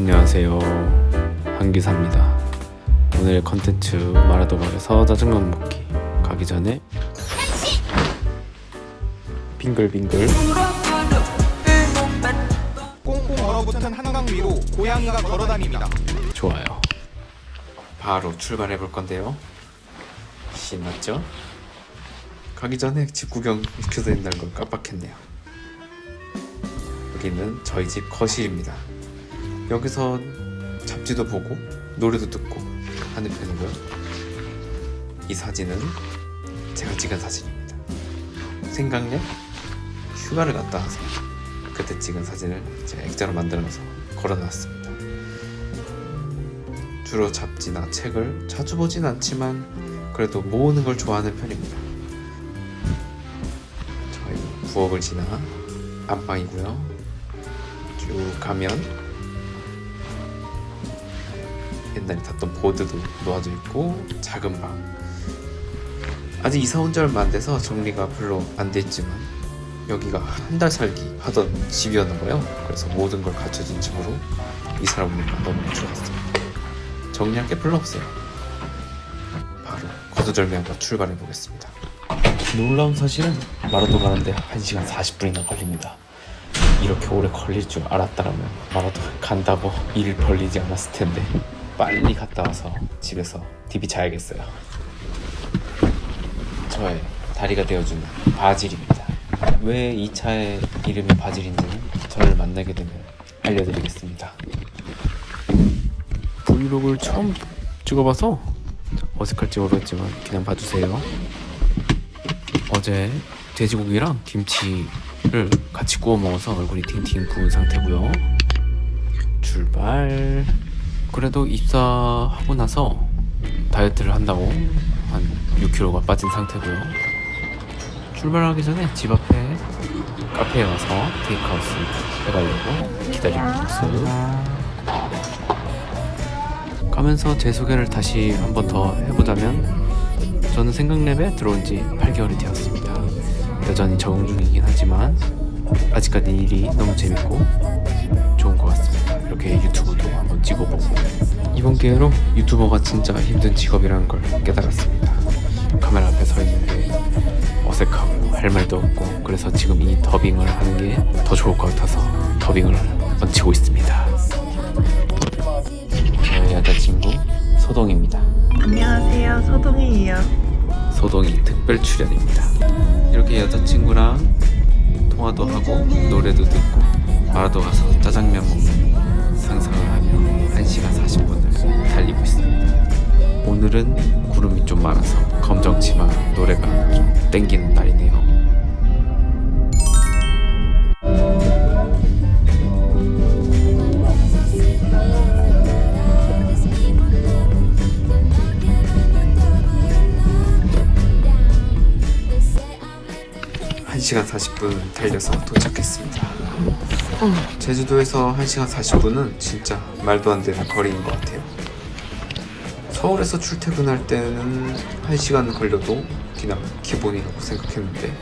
안녕하세요. 한기사입니다. 오늘 컨텐츠 마라도박에서 짜장면 먹기 가기 전에 빙글빙글. 꽁꽁 얼어붙은 한강 위로 고양이가 걸어다닙니다. 좋아요. 바로 출발해 볼 건데요. 신났죠? 가기 전에 집 구경 시켜야 된다는 걸 깜빡했네요. 여기는 저희 집 거실입니다 여기서 잡지도 보고 노래도 듣고 하는 편이고요 이 사진은 제가 찍은 사진입니다 생강래 휴가를 갔다 와서 그때 찍은 사진을 제가 액자로 만들어서 걸어놨습니다 주로 잡지나 책을 자주 보진 않지만 그래도 모으는 걸 좋아하는 편입니다. 저희 부엌을 지나 안방이고요. 쭉 가면 옛날에 탔던 보드도 놓아져 있고 작은 방. 아직 이사 온 지 얼마 안 돼서 정리가 별로 안 됐지만 여기가 한 달 살기 하던 집이었나 봐요. 그래서 모든 걸 갖춰진 집으로 이사를 오니까 너무 좋았어요. 정리할 게 별로 없어요. 바로 거두절미하고 출발해 보겠습니다. 놀라운 사실은 마라도 가는데 1시간 40분이나 걸립니다. 이렇게 오래 걸릴 줄 알았다면 마라도 간다고 일 벌리지 않았을 텐데 빨리 갔다 와서 집에서 TV 자야겠어요. 저의 다리가 되어주는 바질입니다. 왜 이 차의 이름이 바질인지는 저를 만나게 되면 알려드리겠습니다. 브이로그를 처음 찍어봐서 어색할지 모르겠지만 그냥 봐주세요. 어제 돼지고기랑 김치를 같이 구워 먹어서 얼굴이 팅팅 부은 상태고요. 출발. 그래도 입사하고 나서 다이어트를 한다고 한 6kg가 빠진 상태고요. 출발하기 전에 집 앞에 카페에 와서 테이크아웃 해가려고 기다리는 모습. 가면서 제 소개를 다시 한 번 더 해보자면 저는 생각랩에 들어온 지 8개월이 되었습니다. 여전히 적응 중이긴 하지만 아직까지 일이 너무 재밌고 좋은 것 같습니다. 이렇게 유튜브도 한번 찍어보고 이번 기회로 유튜버가 진짜 힘든 직업이라는 걸 깨달았습니다. 카메라 앞에 서 있는데 어색하고 할 말도 없고 그래서 지금 이 더빙을 하는 게 더 좋을 것 같아서 더빙을 얹히고 있습니다. 저의 여자친구 소동입니다. 안녕하세요. 소동이에요. 소동이 특별 출연입니다. 이렇게 여자친구랑 통화도 하고 노래도 듣고 마라도 가서 짜장면 먹는 상상을 1시간 40분을 달리고 있습니다. 오늘은 구름이 좀 많아서 검정치마 노래가 좀 땡기는 날이네요. 한시간 40분 달려서 도착했습니다. 제주도에서 1시간 40분은 진짜 말도 안 되는 거리인 것 같아요. 서울에서 출퇴근할 때는 1시간 걸려도 그냥 기본이라고 생각했는데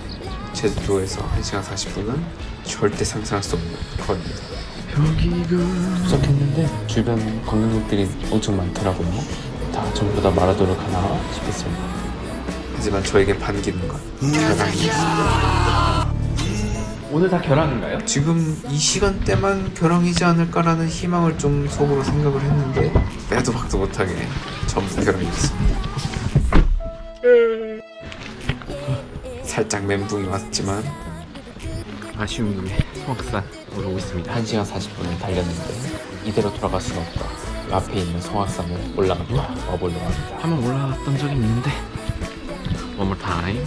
제주도에서 1시간 40분은 절대 상상할 수 없는 거리입니다. 여기가 도착했는데 주변 관광객들이 엄청 많더라고요. 다 전부 다 마라도를 가나 싶었습니다. 하지만 저에게 반기는 건 결항입니다. 오늘 다 결항인가요? 지금 이 시간대만 결항이지 않을까라는 희망을 좀 속으로 생각을 했는데 빼도 박도 못하게 전부 결항이었습니다. 살짝 멘붕이 왔지만 아쉬운 김에 성악산 오르고 있습니다. 1시간 40분을 달렸는데 이대로 돌아갈 수는 없다. 그 앞에 있는 성악산을 올라갔다 와보려고 합니다. 한번 올라갔던 적이 있는데 One more time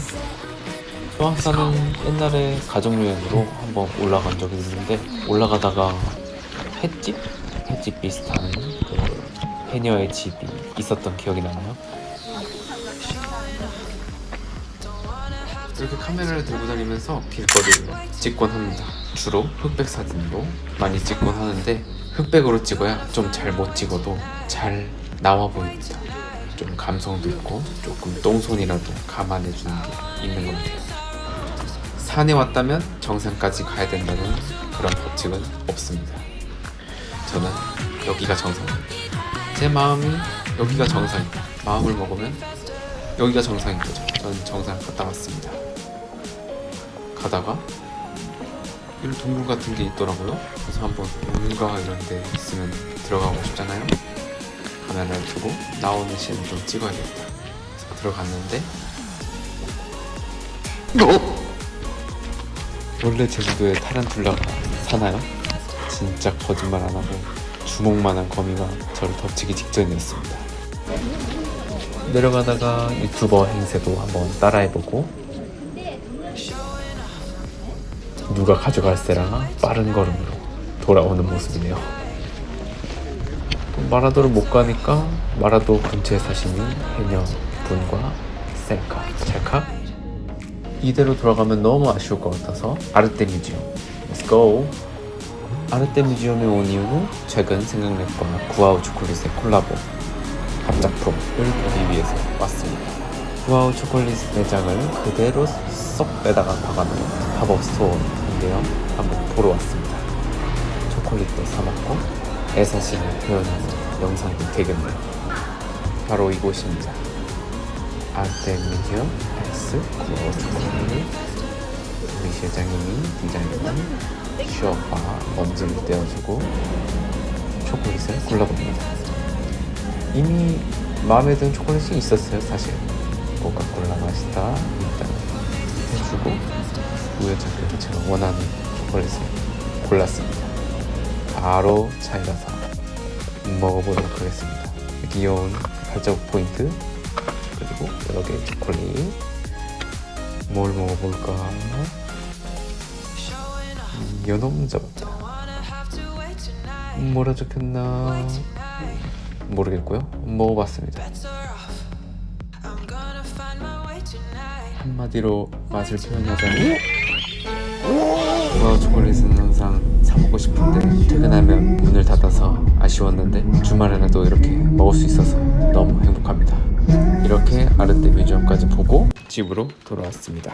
소학산은 옛날에 가족여행으로 한번 올라간 적이 있는데 올라가다가 횟집? 횟집 비슷한 그 해녀의 집이 있었던 기억이 나네요. 이렇게 카메라를 들고 다니면서 길거리를 찍곤 합니다. 주로 흑백 사진으로 많이 찍곤 하는데 흑백으로 찍어야 좀 잘 못 찍어도 잘 나와 보입니다. 좀 감성도 있고 조금 똥손이라도 감안해주는 게 있는 것 같아요. 산에 왔다면 정상까지 가야 된다는 그런 법칙은 없습니다. 저는 여기가 정상. 제 마음이 여기가 정상이다. 마음을 먹으면 여기가 정상인 거죠. 저는 정상 갔다 왔습니다. 가다가 이런 동굴 같은 게 있더라고요. 그래서 한번 뭔가 이런 데 있으면 들어가고 싶잖아요. 카메라를 두고 나오는 씬을 좀 찍어야겠다. 그래서 들어갔는데 원래 제주도에 타란툴라가 사나요? 진짜 거짓말 안 하고 주먹만한 거미가 저를 덮치기 직전이었습니다. 내려가다가 유튜버 행세도 한번 따라해보고 누가 가져갈세라 빠른 걸음으로 돌아오는 모습이네요. 또 마라도를 못 가니까 마라도 근처에 사시는 해녀 분과 셀카, 찰칵 이대로 돌아가면 너무 아쉬울 것 같아서 아르테 뮤지엄 Let's go! 아르테 뮤지엄에 온 이유는 최근 생각넷과 구아우 초콜릿의 콜라보 합작품을 보기 위해서 왔습니다. 구아우 초콜릿 매장을 그대로 쏙 빼다가 박아놓은 팝업 스토어인데요. 한번 보러 왔습니다. 초콜릿도 사먹고 애사심을 표현하는 영상도 되겠네요. 바로 이곳입니다. 아르테 뮤지엄 S 초콜릿 우리 실장님이 디자인한 슈어와 먼지를 떼어주고 초콜릿을 골라봅니다. 이미 마음에 드는 초콜릿이 있었어요, 사실. 코카콜라 맛이다. 일단 해주고 우연찮게 제가 원하는 초콜릿을 골랐습니다. 바로 차에 가서 먹어보도록 하겠습니다. 귀여운 발자국 포인트 그리고 여러 개의 초콜릿 뭘 먹어볼까? 음, 잡았다. 음, 뭐라 적혔나? 모르겠고요. 먹어봤습니다. 한마디로 맛을 표현하자면 와 초콜릿은 항상 사 먹고 싶은데 퇴근하면 문을 닫아서 아쉬웠는데 주말에라도 이렇게 먹을 수 있어서 너무 행복합니다. 이렇게 아르테 뮤지엄까지 보고 집으로 돌아왔습니다.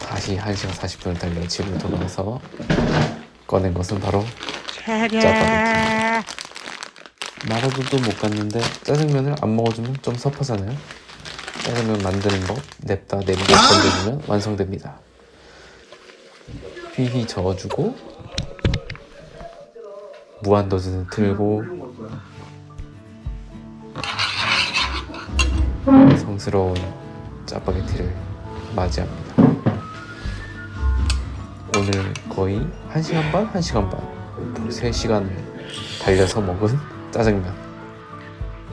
다시 1시간 40분을 달려 집으로 돌아와서 꺼낸 것은 바로 짜파게티 마라도도 못 갔는데 짜장면을 안 먹어주면 좀 섭하잖아요. 짜장면 만드는 법 냅다 냄비 건져주면 완성됩니다. 휘휘 저어주고 무한도전을 틀고 성스러운 짜파게티를 맞이합니다 오늘 거의 1시간 반? 1시간 반 3시간을 달려서 먹은 짜장면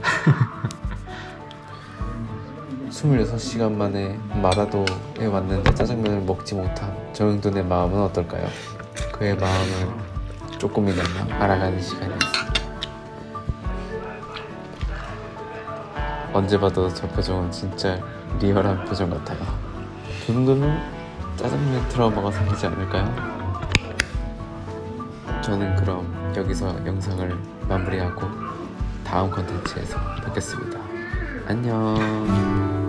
26시간 만에 마라도에 왔는데 짜장면을 먹지 못한 정영돈의 마음은 어떨까요? 그의 마음을 조금이나마 알아가는 시간이었습니다 언제 봐도 저 표정은 진짜 리얼한 표정 같아요 그 정도면 짜장면 트라우마가 생기지 않을까요? 저는 그럼 여기서 영상을 마무리하고 다음 컨텐츠에서 뵙겠습니다. 안녕.